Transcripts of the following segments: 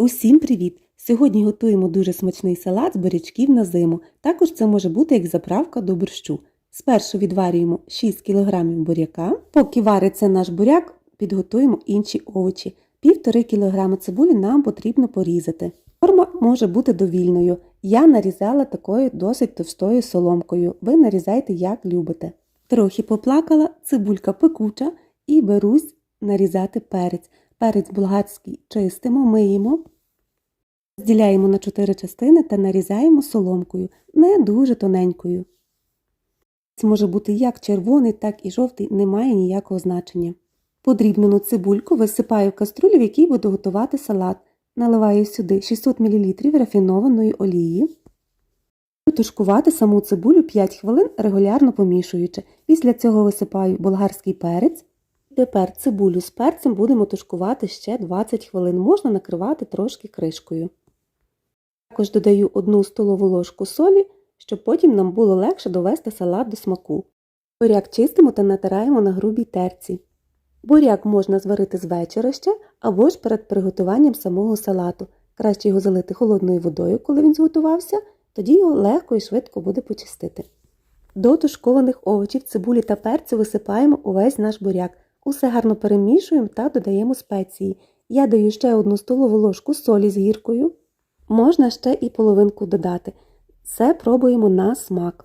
Усім привіт! Сьогодні готуємо дуже смачний салат з бурячків на зиму. Також це може бути як заправка до борщу. Спершу відварюємо 6 кг буряка. Поки вариться наш буряк, підготуємо інші овочі. 1,5 кг цибулі нам потрібно порізати. Форма може бути довільною. Я нарізала такою досить товстою соломкою. Ви нарізайте як любите. Трохи поплакала, цибулька пекуча і берусь нарізати перець. Перець болгарський чистимо, миємо. Розділяємо на 4 частини та нарізаємо соломкою, не дуже тоненькою. Це може бути як червоний, так і жовтий, не має ніякого значення. Подрібнену цибульку висипаю в каструлю, в якій буду готувати салат. Наливаю сюди 600 мл рафінованої олії. Тушкувати саму цибулю 5 хвилин, регулярно помішуючи. Після цього висипаю болгарський перець. Тепер цибулю з перцем будемо тушкувати ще 20 хвилин. Можна накривати трошки кришкою. Також додаю 1 столову ложку солі, щоб потім нам було легше довести салат до смаку. Буряк чистимо та натираємо на грубій терці. Буряк можна зварити з вечора ще або ж перед приготуванням самого салату. Краще його залити холодною водою, коли він зготувався, тоді його легко і швидко буде почистити. До тушкованих овочів, цибулі та перцю висипаємо увесь наш буряк. Усе гарно перемішуємо та додаємо спеції. Я даю ще одну столову ложку солі з гіркою. Можна ще і половинку додати. Все пробуємо на смак.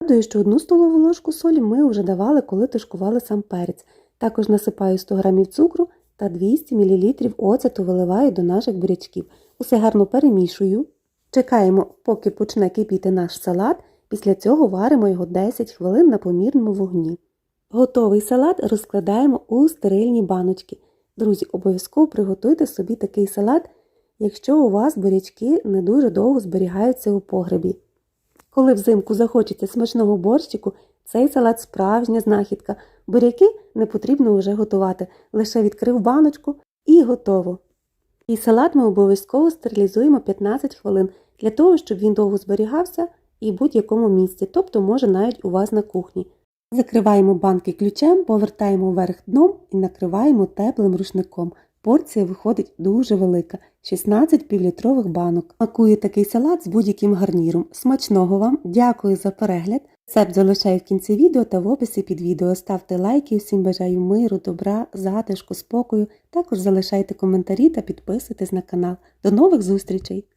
Нагадую, що одну столову ложку солі ми вже давали, коли тушкували сам перець. Також насипаю 100 г цукру та 200 мл оцету виливаю до наших бурячків. Усе гарно перемішую. Чекаємо, поки почне кипіти наш салат. Після цього варимо його 10 хвилин на помірному вогні. Готовий салат розкладаємо у стерильні баночки. Друзі, обов'язково приготуйте собі такий салат, якщо у вас бурячки не дуже довго зберігаються у погребі. Коли взимку захочеться смачного борщику, цей салат справжня знахідка. Буряки не потрібно вже готувати, лише відкрив баночку і готово. І салат ми обов'язково стерилізуємо 15 хвилин для того, щоб він довго зберігався і в будь-якому місці, тобто може навіть у вас на кухні. Закриваємо банки ключем, повертаємо вверх дном і накриваємо теплим рушником. Порція виходить дуже велика 16 півлітрових банок. Макую такий салат з будь-яким гарніром. Смачного вам, дякую за перегляд. Рецепт залишаю в кінці відео та в описі під відео. Ставте лайки, всім бажаю миру, добра, затишку, спокою. Також залишайте коментарі та підписуйтесь на канал. До нових зустрічей!